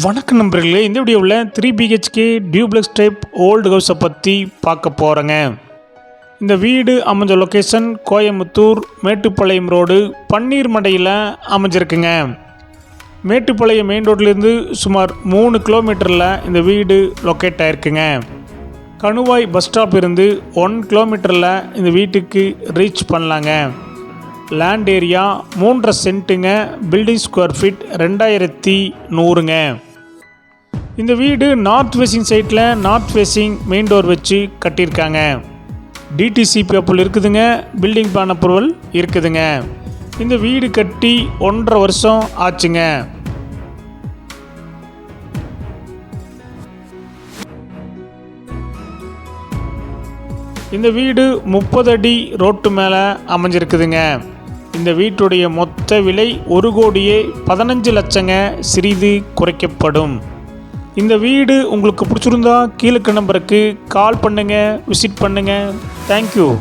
வணக்கம் நண்பர்களே இந்த வீடியோவில் three BHK duplex type old ஹவுஸை பற்றி பார்க்க போகிறேங்க இந்த வீடு அமைஞ்ச லொக்கேஷன் கோயம்புத்தூர் மேட்டுப்பாளையம் ரோடு பன்னீர் மடையில் அமைஞ்சிருக்குங்க. மேட்டுப்பாளையம் மெயின் ரோட்லேருந்து சுமார் மூணு கிலோமீட்டரில் இந்த வீடு லொக்கேட் ஆயிருக்குங்க. கணுவாய் பஸ் ஸ்டாப் இருந்து ஒன் கிலோமீட்டரில் இந்த வீட்டுக்கு ரீச் பண்ணலாங்க. லேண்ட் ஏரியா மூன்றரை சென்ட்டுங்க. பில்டிங் ஸ்கொயர் ஃபீட் ரெண்டாயிரத்தி நூறுங்க. இந்த வீடு நார்த் ஃபேஸிங் சைட்டில் நார்த் ஃபேஸிங் மெயின் டோர் வச்சு கட்டியிருக்காங்க. டிடிசி பேப்பர் இருக்குதுங்க. பில்டிங் பிளான் அப்ரூவல் இருக்குதுங்க. இந்த வீடு கட்டி ஒன்றரை வருஷம் ஆச்சுங்க. இந்த வீடு முப்பது அடி ரோட்டு மேலே அமைஞ்சிருக்குதுங்க. இந்த வீட்டுடைய மொத்த விலை ஒரு கோடியே பதினஞ்சு லட்சங்க சிறிது குறைக்கப்படும். இந்த வீடு உங்களுக்கு பிடிச்சிருந்தா கீழே நம்பருக்கு கால் பண்ணுங்கள் விசிட் பண்ணுங்கள் தேங்க்யூ